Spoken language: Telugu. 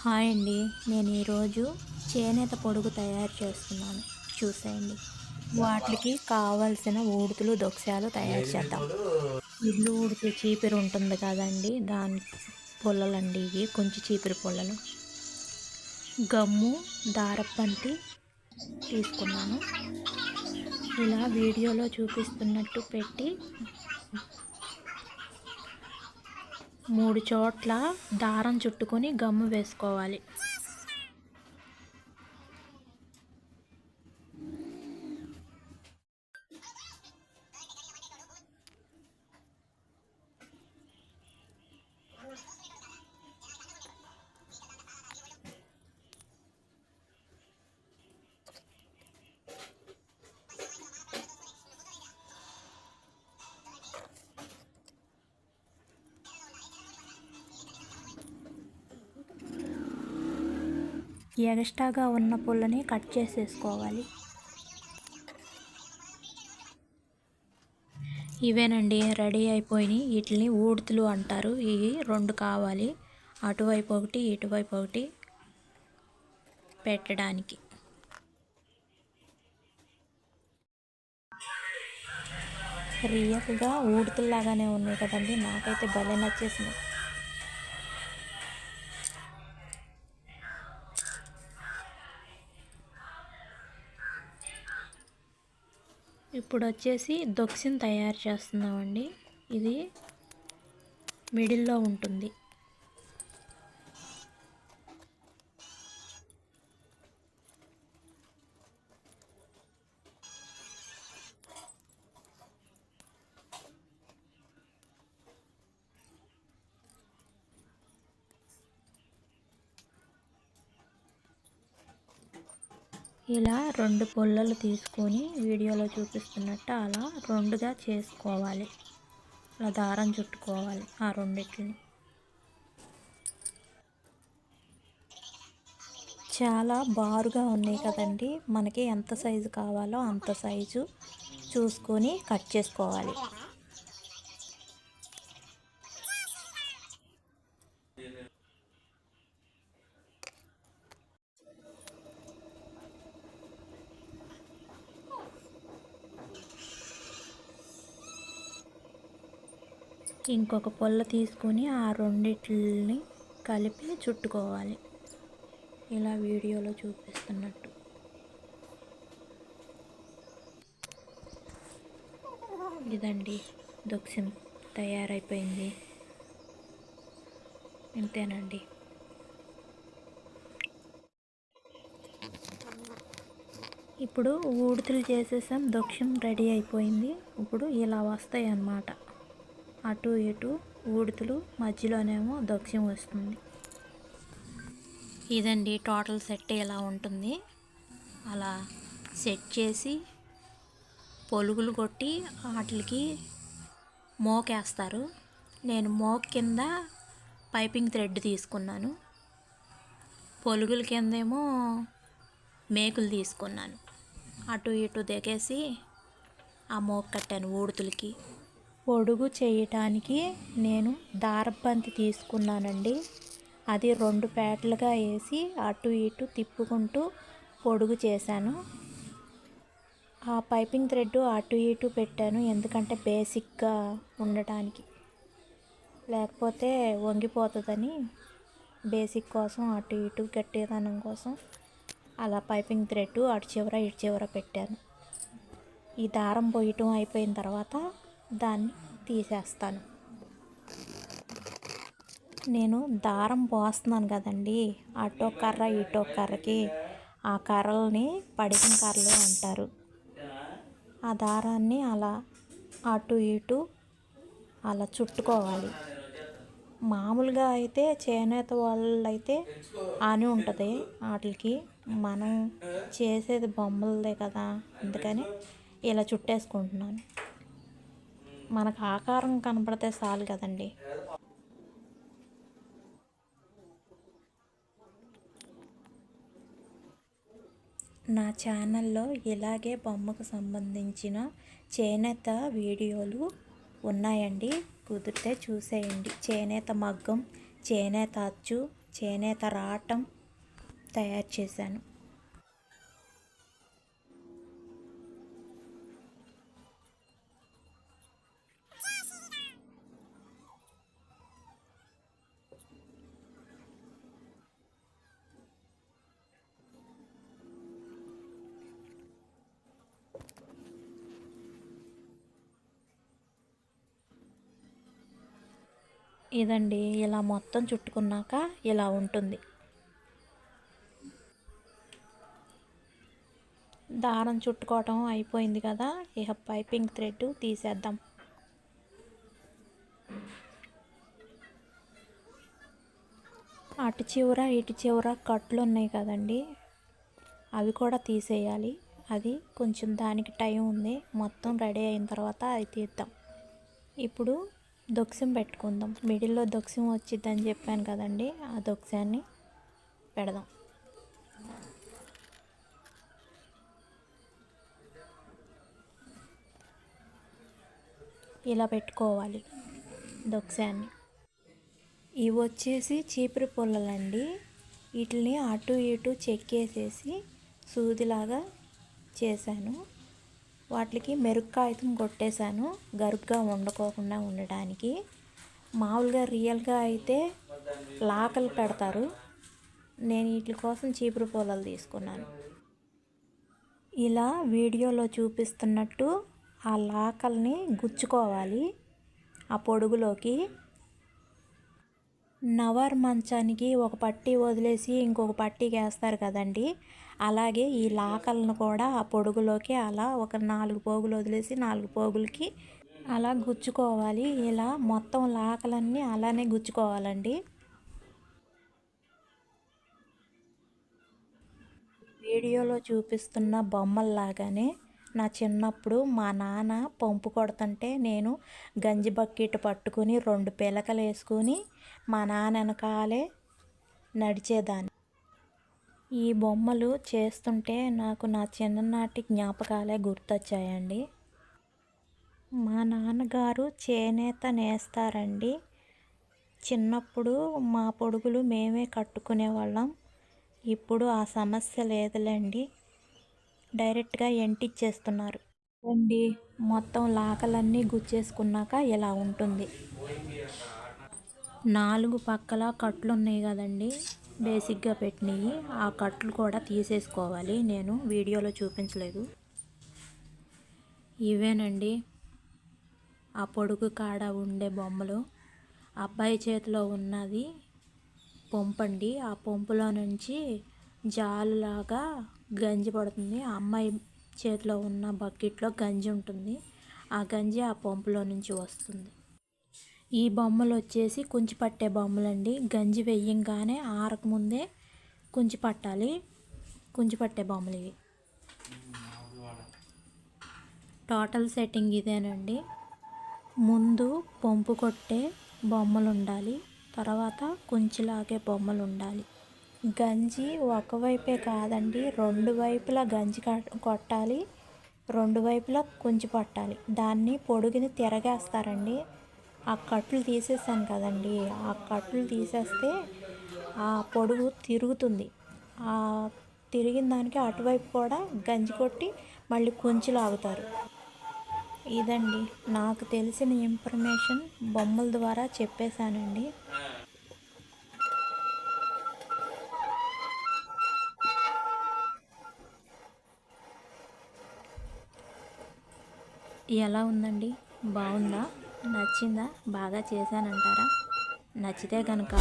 హాయ్ అండి. నేను ఈరోజు చేనేత పొడుగు తయారు చేస్తున్నాను. చూసేయండి. వాటికి కావలసిన ఊడుతులు దొక్సాలు తయారు చేద్దాం. ఇల్లు ఊడితే చీపిరి ఉంటుంది కదండి. దాని పొల్లలండి ఇవి కొంచెం చీపిరి పుల్లలు. గమ్ము దారపంటి తీసుకున్నాను. ఇలా వీడియోలో చూపిస్తున్నట్టు పెట్టి మూడు చోట్ల దారం చుట్టుకొని గమ్ము వేసుకోవాలి. ఎక్స్ట్రాగా ఉన్న పుల్లని కట్ చేసేసుకోవాలి. ఇవేనండి రెడీ అయిపోయినాయి. వీటిని ఊడుతులు అంటారు. ఇవి రెండు కావాలి. అటువైపు ఒకటి ఇటువైపు ఒకటి పెట్టడానికి. రియల్గా ఊడుతుల్లాగానే ఉన్నాయి కదండి. నాకైతే భలే నచ్చేసింది ఇప్పుడు వచ్చేసి దొక్సిన్ తయారు చేస్తున్నామండి. ఇది మిడిల్లో ఉంటుంది. ఇలా రెండు పుల్లలు తీసుకొని వీడియోలో చూపిస్తున్నట్టు అలా రెండుగా చేసుకోవాలి. అలా దారం చుట్టుకోవాలి ఆ రెండింటిని చాలా బారుగా ఉన్నాయి కదండి. మనకి ఎంత సైజు కావాలో అంత సైజు చూసుకొని కట్ చేసుకోవాలి. ఇంకొక పొల్ల తీసుకొని ఆ రెండిటిని కలిపి చుట్టుకోవాలి. ఇలా వీడియోలో చూపిస్తున్నట్టు. ఇదండి దొక్సిం తయారైపోయింది. ఇంతేనండి. ఇప్పుడు ఊడుతులు చేసేసాం దుక్షం రెడీ అయిపోయింది. ఇప్పుడు ఇలా వస్తాయి అన్నమాట అటు ఇటు ఊడుతులు మధ్యలోనేమో దక్షం వస్తుంది. ఇదండి టోటల్ సెట్ ఇలా ఉంటుంది? అలా సెట్ చేసి పొలుగులు కొట్టి వాటికి మోకేస్తారు. నేను మోక్ కింద పైపింగ్ థ్రెడ్ తీసుకున్నాను. పొలుగుల కిందేమో మేకులు తీసుకున్నాను. అటు ఇటు దిగేసి ఆ మోక్ కట్టాను ఊడుతులకి పొడుగు చేయటానికి నేను దారబంతి తీసుకున్నానండి. అది రెండు పేటలుగా వేసి అటు ఇటు తిప్పుకుంటూ పొడుగు చేశాను. ఆ పైపింగ్ థ్రెడ్ అటు ఇటు పెట్టాను ఎందుకంటే బేసిక్గా ఉండటానికి. లేకపోతే వంగిపోతుందని బేసిక్ కోసం అటు ఇటు గట్టిదనం కోసం అలా పైపింగ్ థ్రెడ్ అటు చివర ఇటు చివర పెట్టాను. ఈ దారం పోయటం అయిపోయిన తర్వాత దాన్ని తీసేస్తాను. నేను దారం పోస్తున్నాను కదండి అటో కర్ర ఇటో కర్రకి ఆ కర్రల్ని పడిన కర్రలు అంటారు. ఆ దారాన్ని అలా అటు ఇటు అలా చుట్టుకోవాలి. మామూలుగా అయితే చేనేత వాళ్ళు అయితే అని ఉంటుంది. వాటికి మనం చేసేది బొమ్మలదే కదా అందుకని ఇలా చుట్టేసుకుంటున్నాను. మనకు ఆకారం కనపడితే చాలు కదండి. నా ఛానల్లో ఇలాగే బొమ్మకు సంబంధించిన చేనేత వీడియోలు ఉన్నాయండి. కుదిరితే చూసేయండి. చేనేత మగ్గం చేనేత అచ్చు చేనేత రాటం తయారు చేశాను. ఇదండి ఇలా మొత్తం చుట్టుకున్నాక ఇలా ఉంటుంది. దారం చుట్టుకోవటం అయిపోయింది కదా ఇక పైపింగ్ థ్రెడ్ తీసేద్దాం. అటు చివర ఇటు చివర కట్లు ఉన్నాయి కదండి అవి కూడా తీసేయాలి. అది కొంచెం దానికి టైం ఉంది మొత్తం రెడీ అయిన తర్వాత అది తీద్దాం. ఇప్పుడు దొక్సం పెట్టుకుందాం. మిడిల్లో దొక్సం వచ్చిద్దని చెప్పాను కదండి ఆ దొక్సాన్ని పెడదాం. ఇలా పెట్టుకోవాలి దొక్సాన్ని. ఇవి వచ్చేసి చీపురు పుల్లలండి. వీటిని అటు ఇటు చెక్కేసేసి సూదిలాగా చేశాను. వాటికి మెరుగు కాగితం కొట్టేశాను. గరుగ్గా వండుకోకుండా ఉండడానికి మామూలుగా రియల్గా అయితే లాకలు పెడతారు. నేను వీటి కోసం చీపురు పొలాలు తీసుకున్నాను. ఇలా వీడియోలో చూపిస్తున్నట్టు ఆ లాకల్ని గుచ్చుకోవాలి. ఆ పొడుగులోకి నవర్ మంచానికి ఒక పట్టీ వదిలేసి ఇంకొక పట్టీకి వేస్తారు కదండి. అలాగే ఈ లాకలను కూడా ఆ పొడుగులోకి అలా ఒక నాలుగు పోగులు వదిలేసి నాలుగు పోగులకి అలా గుచ్చుకోవాలి. ఇలా మొత్తం లాకలన్నీ అలానే గుచ్చుకోవాలండి. వీడియోలో చూపిస్తున్న బొమ్మల్లాగానే నా చిన్నప్పుడు మా నాన్న పంపు కొడుతుంటే నేను గంజి బకెట్ పట్టుకుని రెండు పిలకలు వేసుకుని మా నాన్న వెనకాలే నడిచేదాన్ని. ఈ బొమ్మలు చేస్తుంటే నాకు నా చిన్ననాటి జ్ఞాపకాలే గుర్తొచ్చాయండి. మా నాన్నగారు చేనేత నేస్తారండి. చిన్నప్పుడు మా పొడుగులు మేమే కట్టుకునేవాళ్ళం. ఇప్పుడు ఆ సమస్య లేదులేండి. డైరెక్ట్గా ఎంటిచ్చేస్తున్నారు అండి మొత్తం లాకలన్నీ గుచ్చేసుకున్నాక ఇలా ఉంటుంది. నాలుగు పక్కల కట్లు ఉన్నాయి కదండి బేసిక్గా పెట్టినవి. ఆ కట్లు కూడా తీసేసుకోవాలి. నేను వీడియోలో చూపించలేదు. ఇవేనండి. ఆ పొడుగు కాడ ఉండే బొమ్మలు. అబ్బాయి చేతిలో ఉన్నది పొంపండి. ఆ పొంపులో నుంచి జాలులాగా గంజి పడుతుంది. ఆ అమ్మాయి చేతిలో ఉన్న బకెట్లో గంజి ఉంటుంది. ఆ గంజి ఆ పంపులో నుంచి వస్తుంది. ఈ బొమ్మలు వచ్చేసి కుంచి పట్టే బొమ్మలండి. గంజి వెయ్యంగానే ఆరకముందే కుంచి పట్టాలి. కుంచి పట్టే బొమ్మలు ఇవి. టోటల్ సెట్టింగ్ ఇదేనండి. ముందు పంపు కొట్టే బొమ్మలు ఉండాలి తర్వాత కుంచిలాగే బొమ్మలు ఉండాలి గంజి ఒకవైపే కాదండి రెండు వైపులా గంజి కొట్టాలి రెండు వైపులా కుంచి పట్టాలి. దాన్ని పొడుగుని తిరగేస్తారండి. ఆ కట్లు తీసేసాను కదండి. ఆ కట్లు తీసేస్తే ఆ పొడుగు తిరుగుతుంది. ఆ తిరిగిన దానికి అటువైపు కూడా గంజి కొట్టి మళ్ళీ కుంచి లాగుతారు. ఇదండి. నాకు తెలిసిన ఇన్ఫర్మేషన్ బొమ్మల ద్వారా చెప్పేశానండి. ఎలా ఉందండి? బాగుందా? నచ్చిందా? బాగా చేశానంటారా? నచ్చితే కనుక